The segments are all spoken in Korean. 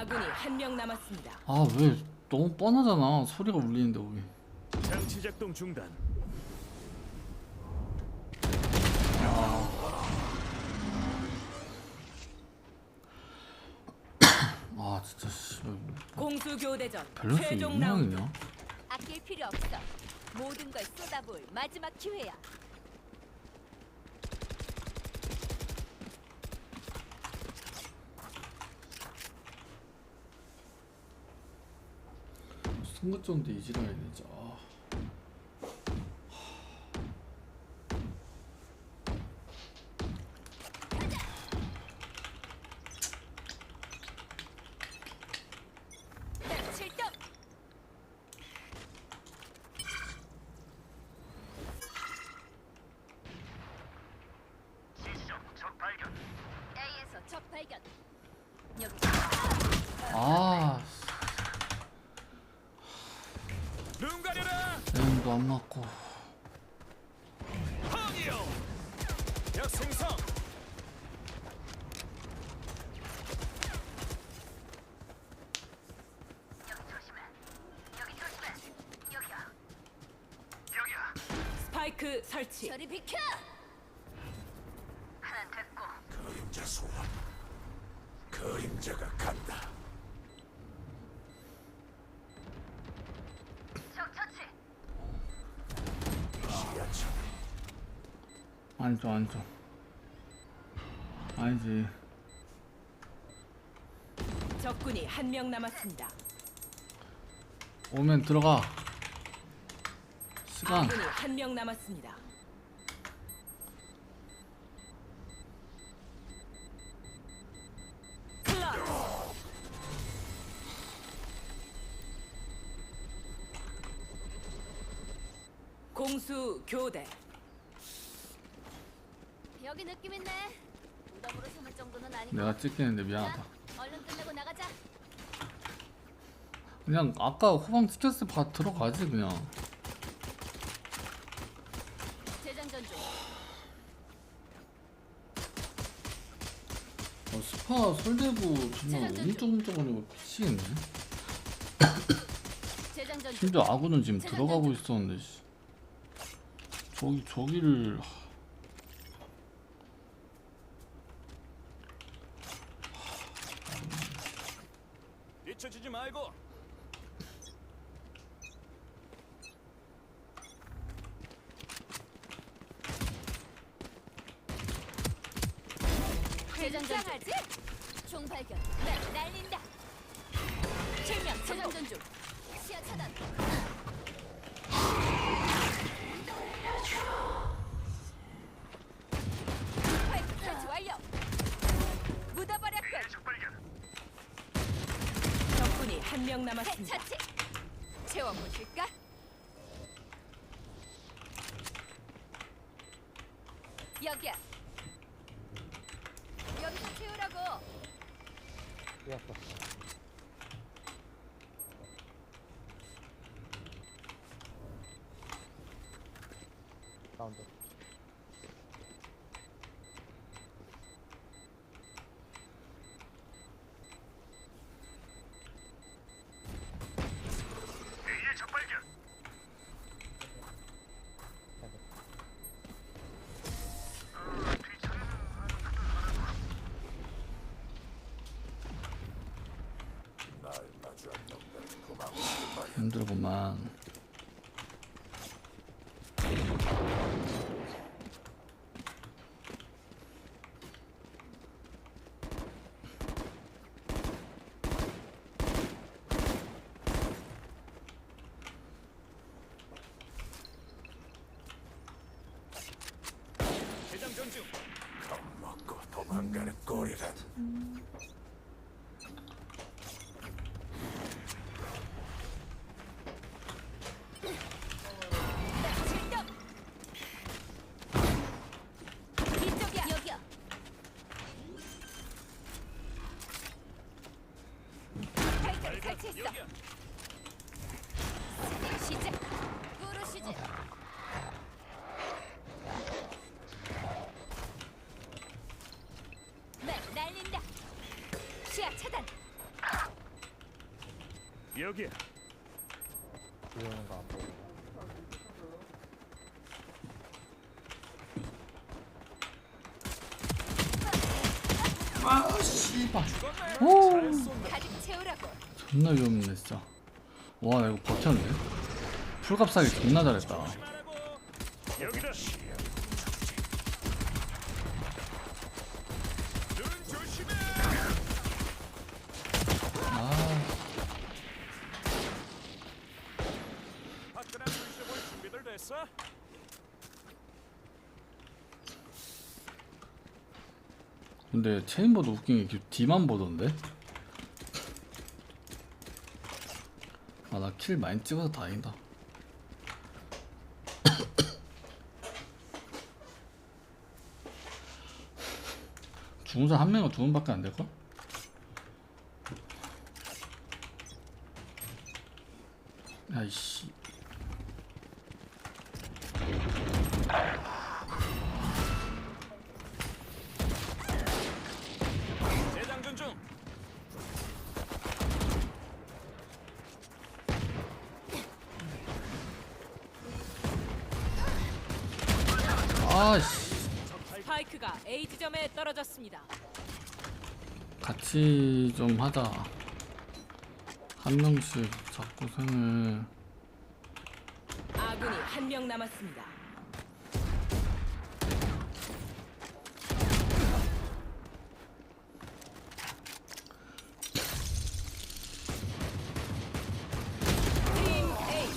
아군이 한 명 남았습니다. 아 왜 너무 뻔하잖아 소리가 울리는데 왜 장치 작동 중단. 아 진짜 씨 공수 교대전 밸런스 최종 라운드. 아낄 필요 없어. 모든 걸 쏟아부을 마지막 기회야. 승급전도 이지라야 진짜 아. 안 맞고 생성. 스파이크 설치. 저리 비켜. 그림자 소환. 그림자가 간다. 지하철. 아니죠 아니죠 아니지 적군이 한 명 남았습니다. 오면 들어가 시간 아군이 한 명 남았습니다. 클럽. 공수 교대 여기 느낌 있네. 무덤으로 삼을 정도는 아니고. 내가 찍히는데 미안하다 자, 얼른 끝내고 나가자. 그냥 아까 후방 봐 들어가지 그냥 재장전 중. 어, 스파 솔대부 정말 웅적웅적거리고 미치겠네 재장전 중. 심지어 아군은 지금 들어가고 있었는데 씨. 저기 저기를 뒤처지지 말고. 중. 총 발견. 네, 날린다. 실명 재장전 중. 시야 차단. 남았습니다. 차치. 채워보실까? 여기야. 여기서 채우라고. 사운드 힘들구만 재장전 중. 겁먹고 도망가는 꼴이라. 실 차단. 여기야. 들어오는 거 안 보여. 아 씨발 오 가득 채우라고. 존나 위험했네 진짜 와 나 이거 버텼네 풀갑 사기 존나 잘했다. 여기다. 됐어? 근데 체인보드 웃긴 게 D만 보던데? 아 나 킬 많이 찍어서 다행이다 죽은 사람 한 명은 두 명밖에 안 될걸? 아이씨 아씨 스파이크가 A 지점에 떨어졌습니다. 같이 좀 하자 한 명씩 자꾸 생을 아군이 한 명 남았습니다. 팀 A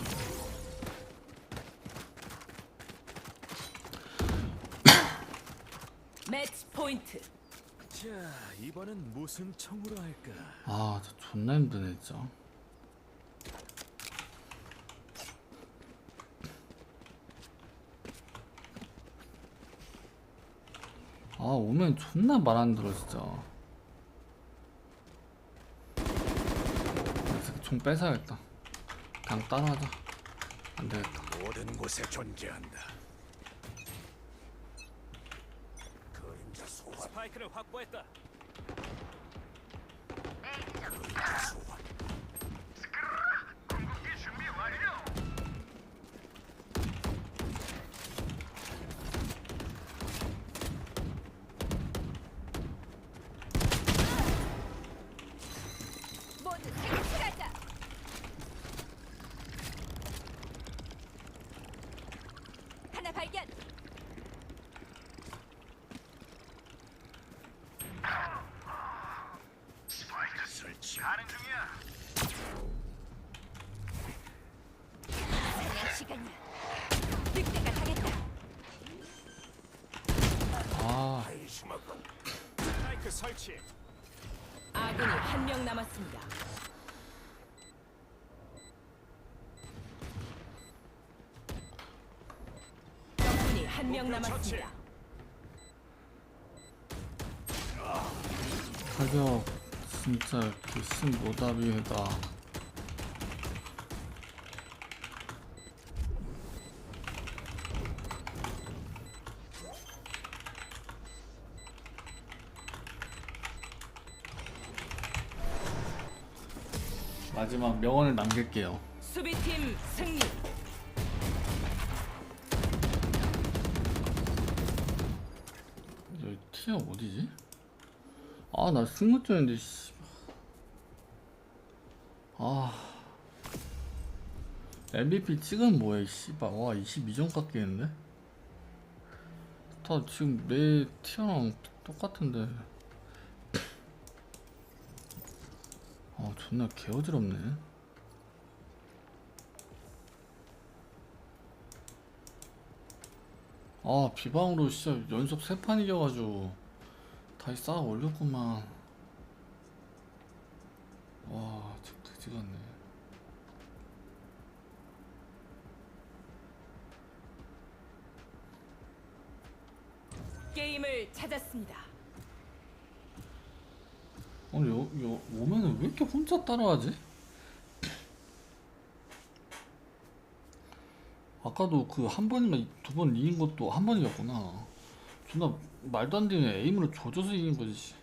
매치 포인트. 자, 이번엔 무슨 청으로 할까? 아, 저 존나 힘드네, 진짜. 아, 오면 존나 말 안 들어, 진짜. 총 뺏어야겠다. 그냥 따라하자. 안 되겠다. 모든 곳에 존재한다. 그림자 소환. 스파이크를 확보했다. 그림자 소환. 모두 탈출하자. 하나 발견. 스파이크 설치. 가는 중이야. 사냥 시간이야. 늑대가 당했다. 아, 안심하고. 스파이크 설치. 아군이 한 명 남았습니다. 적군이 한 명 남았습니다. 타격 진짜 개신 모답이다. 마지막 명언을 남길게요. 수비팀 승리. 여기 티어 어디지? 아, 나 승무점인데, 씨. 아. MVP 찍은 뭐야, 이 씨발. 와, 22점 깎이는데? 다 지금 내 티어랑 똑같은데. 아, 존나 개어지럽네. 아 비방으로 진짜 연속 세판 이겨가지고 다시 쌓아 올렸구만 와 진짜 그지 같네 게임을 찾았습니다. 아니 여, 여, 오면은 왜 이렇게 혼자 따라하지? 아까도 그 한 번이면 두번 이긴 것도 한 번이었구나 존나 말도 안 되는 에임으로 조져서 이긴 거지 씨.